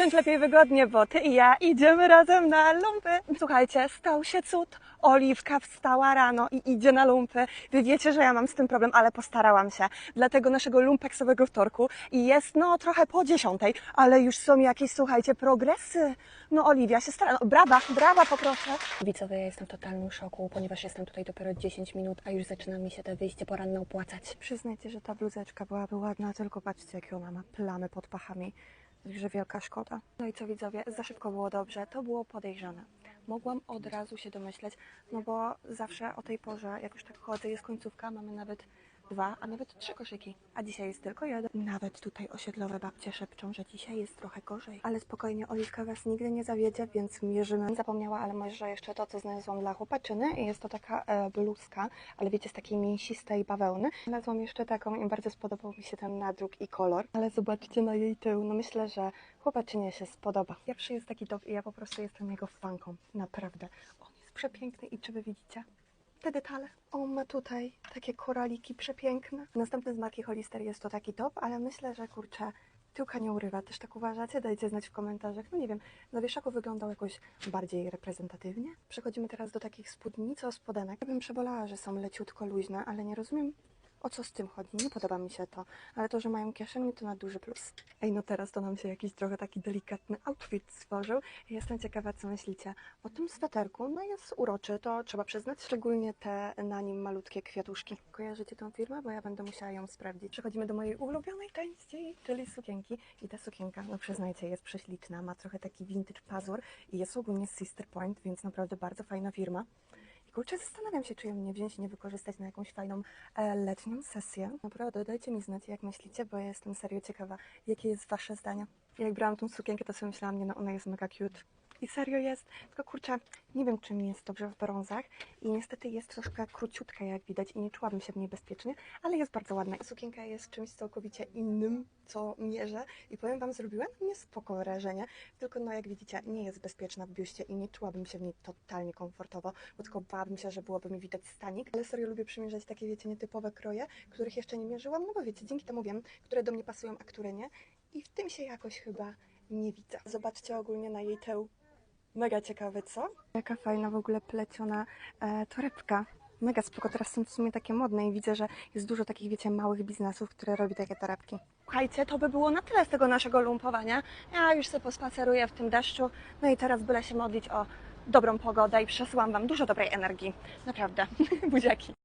zacząć lepiej wygodnie, bo ty i ja idziemy razem na lumpy. Słuchajcie, stał się cud. Oliwka wstała rano i idzie na lumpy. Wy wiecie, że ja mam z tym problem, ale postarałam się. Dlatego naszego lumpeksowego wtorku i jest no trochę po dziesiątej, ale już są jakieś, słuchajcie, progresy. No Oliwia się stara. No, brawa, brawa poproszę. Widzowie, ja jestem w totalnym szoku, ponieważ jestem tutaj dopiero 10 minut, a już zaczyna mi się te wyjście poranne opłacać. Przyznajcie, że ta bluzeczka byłaby ładna, tylko patrzcie, jakie ona ma plamy pod pachami. Także wielka szkoda. No i co widzowie, za szybko było dobrze, to było podejrzane. Mogłam od razu się domyśleć, no bo zawsze o tej porze, jak już tak chodzę, jest końcówka, mamy nawet dwa, a nawet trzy koszyki. A dzisiaj jest tylko jeden. Nawet tutaj osiedlowe babcie szepczą, że dzisiaj jest trochę gorzej. Ale spokojnie, Oliwka was nigdy nie zawiedzie, więc mierzymy. Zapomniała, ale może jeszcze to, co znalazłam dla chłopaczyny. Jest to taka e, bluzka, ale wiecie, z takiej mięsistej bawełny. Znalazłam jeszcze taką i bardzo spodobał mi się ten nadruk i kolor. Ale zobaczcie na jej tył. No myślę, że chłopaczynie się spodoba. Pierwszy jest taki top i ja po prostu jestem jego fanką. Naprawdę. On jest przepiękny i czy wy widzicie? Te detale. On ma tutaj takie koraliki przepiękne. Następny z marki Hollister jest to taki top, ale myślę, że kurczę, tyłka nie urywa. Też tak uważacie? Dajcie znać w komentarzach. No nie wiem, na wieszaku wyglądał jakoś bardziej reprezentatywnie. Przechodzimy teraz do takich spódnic o spodenek. Ja bym przebolała, że są leciutko luźne, ale nie rozumiem o co z tym chodzi. Nie podoba mi się to, ale to, że mają kieszenie, to na duży plus. Ej, no teraz to nam się jakiś trochę taki delikatny outfit stworzył. Jestem ciekawa, co myślicie o tym sweterku. No jest uroczy, to trzeba przyznać, szczególnie te na nim malutkie kwiatuszki. Kojarzycie tą firmę? Bo ja będę musiała ją sprawdzić. Przechodzimy do mojej ulubionej części, czyli sukienki. I ta sukienka, no przyznajcie, jest prześliczna, ma trochę taki vintage pazur i jest ogólnie Sister Point, więc naprawdę bardzo fajna firma. I kurczę, zastanawiam się, czy ją nie wziąć i nie wykorzystać na jakąś fajną e, letnią sesję. Naprawdę, dajcie mi znać, jak myślicie, bo ja jestem serio ciekawa, jakie jest wasze zdanie. Jak brałam tą sukienkę, to sobie myślałam, nie no, ona jest mega cute. I serio jest, tylko kurczę, nie wiem, czy mi jest dobrze w brązach i niestety jest troszkę króciutka, jak widać i nie czułabym się w niej bezpiecznie, ale jest bardzo ładna. Sukienka jest czymś całkowicie innym, co mierzę i powiem Wam, zrobiła na mnie spoko wrażenie, tylko no jak widzicie, nie jest bezpieczna w biuście i nie czułabym się w niej totalnie komfortowo, bo tylko bałabym się, że byłoby mi widać stanik, ale serio lubię przymierzać takie, wiecie, nietypowe kroje, których jeszcze nie mierzyłam, no bo wiecie, dzięki temu wiem, które do mnie pasują, a które nie i w tym się jakoś chyba nie widzę. Zobaczcie ogólnie na jej tył. Mega ciekawe, co? Jaka fajna w ogóle pleciona e, torebka. Mega spoko, teraz są w sumie takie modne i widzę, że jest dużo takich, wiecie, małych biznesów, które robi takie torebki. Słuchajcie, to by było na tyle z tego naszego lumpowania. Ja już sobie pospaceruję w tym deszczu, no i teraz byle się modlić o dobrą pogodę i przesyłam Wam dużo dobrej energii. Naprawdę. Buziaki.